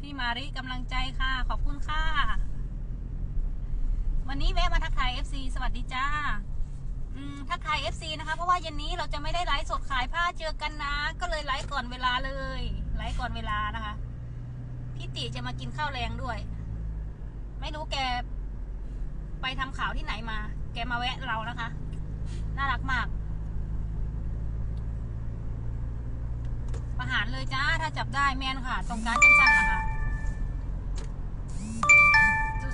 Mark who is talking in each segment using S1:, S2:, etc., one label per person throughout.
S1: พี่มาริกำลังใจค่ะ ขอบคุณค่ะ วันนี้แวะมาทักทาย FC สวัสดีจ้าทักทาย FC นะคะ เพราะว่าเย็นนี้เราจะไม่ได้ไลฟ์สดขายผ้าเจอกันนะ ก็เลยไลฟ์ก่อนเวลาเลย ไลฟ์ก่อนเวลานะคะ พี่ติจะมากินข้าวแรงด้วย ไม่รู้แก ไปทำข่าวที่ไหนมา แกมาแวะเรานะคะ น่ารักมาก ประหารเลยจ้า ถ้าจับได้แมนค่ะ ตรงการจังสั้นละค่ะ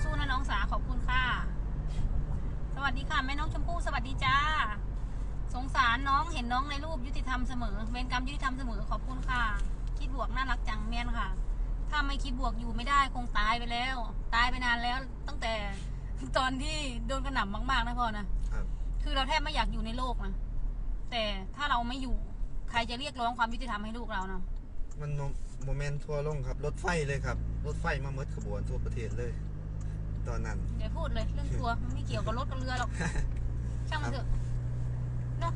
S1: สู้ๆนะน้องสาขอบคุณค่ะ สวัสดีค่ะแม่น้องชมพู่สวัสดีจ้า สงสารน้องเห็นน้องในรูปยุติธรรมเสมอเวรกรรมยุติธรรมเสมอขอบคุณค่ะ คิดบวกน่ารักจังแมนค่ะ ถ้าไม่คิดบวกอยู่ไม่ได้คงตายไปแล้ว ตายไปนานแล้วตั้งแต่ตอนที่โดนกระหน่ำมาก ๆ นะพ่อนะ
S2: ครับ
S1: คือเราแทบไม่อยากอยู่ในโลกนะแต่ถ้าเราไม่อยู่ ใครจะเรียกร้องความยุติธรรมให้ลูกเรานะ
S2: มันโมโมเมนต์ทัวร์ลงครับ รถไฟเลยครับ รถไฟมาเมดขบวนทั่วประเทศเลย ตอนนั้น
S1: อย่าพูดเลยเรื่องทัวร์มันไม่เกี่ยวกับรถกับเรือหรอกช่างมันเถอะเนาะ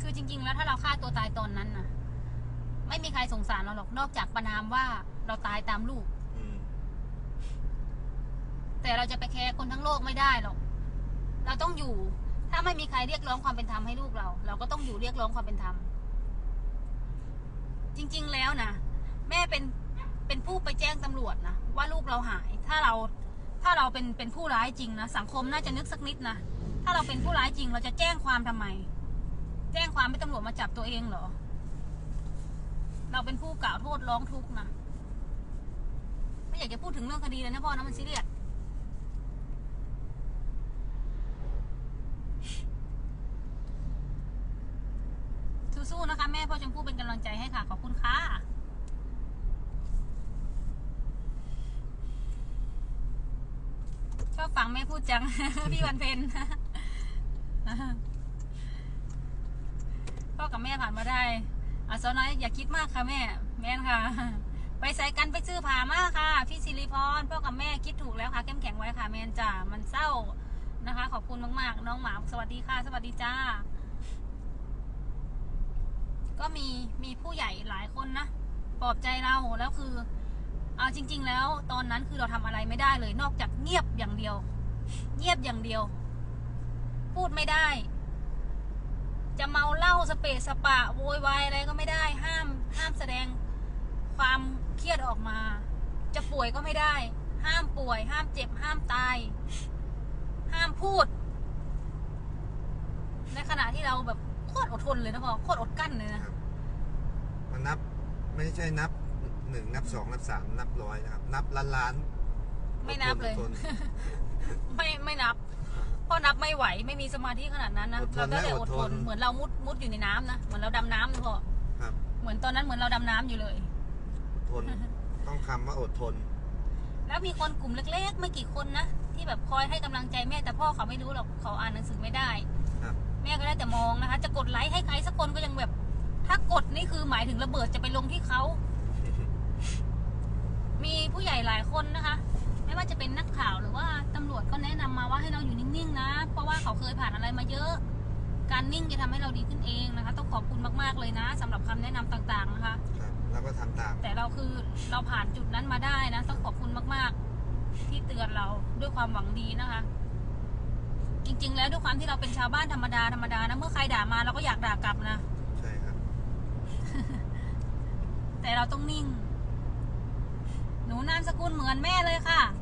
S1: คือจริง ๆ แล้วถ้าเราฆ่าตัวตายตอนนั้นนะไม่มีใครสงสารเราหรอกนอกจากประนามว่าเราตายตามลูก
S2: อืม
S1: แต่เราจะไปแคร์คนทั้งโลกไม่ได้หรอก เราต้องอยู่ถ้า ไม่มีใครเรียกร้องความเป็นธรรมให้ลูกเรา เราก็ต้องอยู่เรียกร้องความเป็นธรรมจริง ๆ แล้วนะแม่เป็นเป็นผู้ไปแจ้งตำรวจนะว่าลูกเราหาย ถ้าเราถ้าเราเป็นเป็นผู้ร้ายจริงนะสังคมน่าจะนึกสักนิดนะถ้าเราเป็นผู้ร้ายจริง เราจะแจ้งความทำไม แจ้งความให้ตำรวจมาจับตัวเองเหรอ เราเป็นผู้กล่าวโทษร้องทุกข์นะไม่อยากจะพูดถึงเรื่องคดีเลยนะพ่อนะมันซีเรียส สู้ๆนะคะ แม่พ่อชมพู่เป็นกำลังใจให้ค่ะ ขอบคุณค่ะ ชอบฟังแม่พูดจัง พี่วันเพ็ญพ่อกับแม่ผ่านมาได้อะสาวน้อยอย่าคิดมากค่ะแม่ แม่นค่ะ ไปใส่กันไปซื้อผ้ามาค่ะ พี่สิริพรพ่อกับแม่คิดถูกแล้วค่ะเข้มแข็งไว้ค่ะ แม่นจ้ามันเศร้านะคะ ขอบคุณมากๆ น้องหมาสวัสดีค่ะ สวัสดีจ้า ก็มีมีผู้ใหญ่หลายคนนะปลอบใจเราแล้วคือเอาจริง ๆ แล้วตอนนั้นคือเราทำอะไรไม่ได้เลย นอกจากเงียบอย่างเดียว เงียบอย่างเดียว พูดไม่ได้ จะเมาเหล้าสเปะสปะโวยวายอะไรก็ไม่ได้ ห้ามห้ามแสดงความเครียดออกมา จะป่วยก็ไม่ได้ ห้ามป่วย ห้ามเจ็บ ห้ามตาย ห้ามพูด ในขณะที่เราแบบ คตรอดทนเลยนะพ่อโคตรอดกั้นเลยนะ
S2: ครับมันนับไม่ใช่นับหนึ่งนับสองนับสามนับร้อยนะครับ นับล้านล้าน
S1: ไม่นับเลย
S2: อดทน
S1: ไม่ไม่นับเพราะนับไม่ไหวไม่มีสมาธิขนาดนั้นนะ
S2: อดท
S1: เรา
S2: น
S1: ได้แต่
S2: นะ
S1: อ
S2: อ
S1: ด
S2: ด
S1: ท
S2: ท
S1: น
S2: น
S1: เหมือนเรามุดมุดอยู่ในน้ำนะเหมือนเราดำน้ำนะพ่อ
S2: ครับ
S1: เหมือนตอนนั้นเหมือนเราดำน้ำอยู่เลย
S2: อดทน ต้องคำว่าอดทน
S1: แล้วมีคนกลุ่มเล็กๆ ไม่กี่คนนะ ที่แบบคอยให้กำลังใจแม่แต่พ่อเขาไม่รู้หรอกเขาอ่านหนังสือไม่ได้
S2: ครับ
S1: แม่ก็ได้แต่มองนะคะ จะกดไลค์ให้ใครสักคนก็ยังแบบ ถ้ากดนี่คือหมายถึงระเบิดจะไปลงที่เขา มีผู้ใหญ่หลายคนนะคะ ไม่ว่าจะเป็นนักข่าวหรือว่าตำรวจก็แนะนำมาว่าให้เราอยู่นิ่งๆนะ เพราะว่าเขาเคยผ่านอะไรมาเยอะ การนิ่งจะทำให้เราดีขึ้นเองนะคะ ต้องขอบคุณมากๆเลยนะสำหรับคำแนะนำต่างๆนะคะ
S2: ครับแล้วก็ทำตาม
S1: แต่เราคือเราผ่านจุดนั้นมาได้นะ ต้องขอบคุณมากๆ ที่เตือนเราด้วยความหวังดีนะคะ จริง ๆ แล้วด้วยความที่เราเป็นชาวบ้านธรรมดาธรรมดานะเมื่อใครด่ามาเราก็อยากด่ากลับนะ
S2: ใช่ครับ
S1: แต่เราต้องนิ่ง หนูนามสกุลเหมือนแม่เลยค่ะ